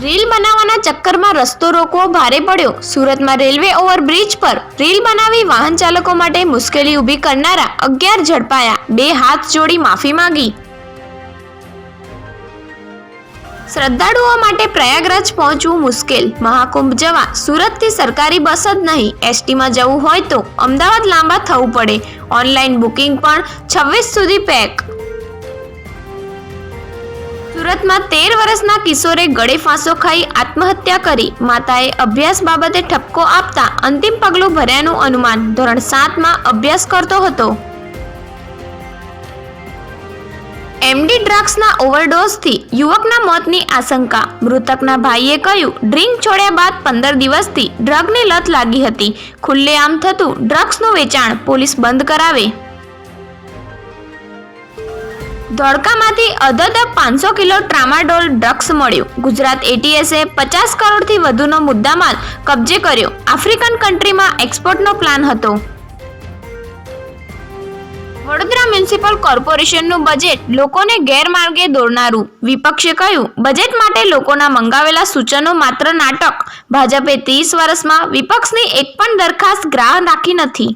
ચક્કરમાં રસ્તો રોકવો ભારે પડ્યો. સુરતમાં રેલવે ઓવરબ્રિજ પર રીલ બનાવી વાહન ચાલકો માટે મુશ્કેલી ઊભી કરનારા અગિયાર ઝડપાયા. બે હાથ જોડી માફી માંગી. શ્રદ્ધાળુઓ માટે પ્રયાગરાજ પહોંચવું મુશ્કેલ. મહાકુંભ જવા સુરતથી સરકારી બસ જ નહીં. એસટીમાં જવું હોય તો અમદાવાદ લાંબા થવું પડે. ઓનલાઈન બુકિંગ પણ છવ્વીસ સુધી પેક. સુરતમાં તેર વર્ષના કિશોરે ગળે ફાંસો ખાઈ આત્મહત્યા કરી. માતાએ અભ્યાસ બાબતે ઠપકો આપતા અંતિમ પગલું ભર્યાનું અનુમાન ધોરણ સાતમાં અભ્યાસ કરતો હતો. એમડી ડ્રગ્સના ઓવરડોઝથી યુવકના મોતની આશંકા. મૃતકના ભાઈએ કહ્યું, ડ્રિંક છોડ્યા બાદ પંદર દિવસથી ડ્રગની લત લાગી હતી. ખુલ્લેઆમ થતું ડ્રગ્સનું વેચાણ પોલીસ બંધ કરાવે. ધોળકામાંથી અધદ પાંચસો કિલો ટ્રામાડોલ ડ્રગ્સ મળ્યું. ગુજરાત એટીએસે પચાસ કરોડથી વધુનો મુદ્દામાલ કબજે કર્યો. આફ્રિકન કન્ટ્રીમાં એક્સપોર્ટનો પ્લાન હતો. વડોદરા મ્યુનિસિપલ કોર્પોરેશનનું બજેટ લોકોને ગેરમાર્ગે દોરનારું. વિપક્ષે કહ્યું, બજેટ માટે લોકોના મંગાવેલા સૂચનો માત્ર નાટક. ભાજપે ત્રીસ વર્ષમાં વિપક્ષની એક પણ દરખાસ્ત ગ્રાહ નાખી નથી.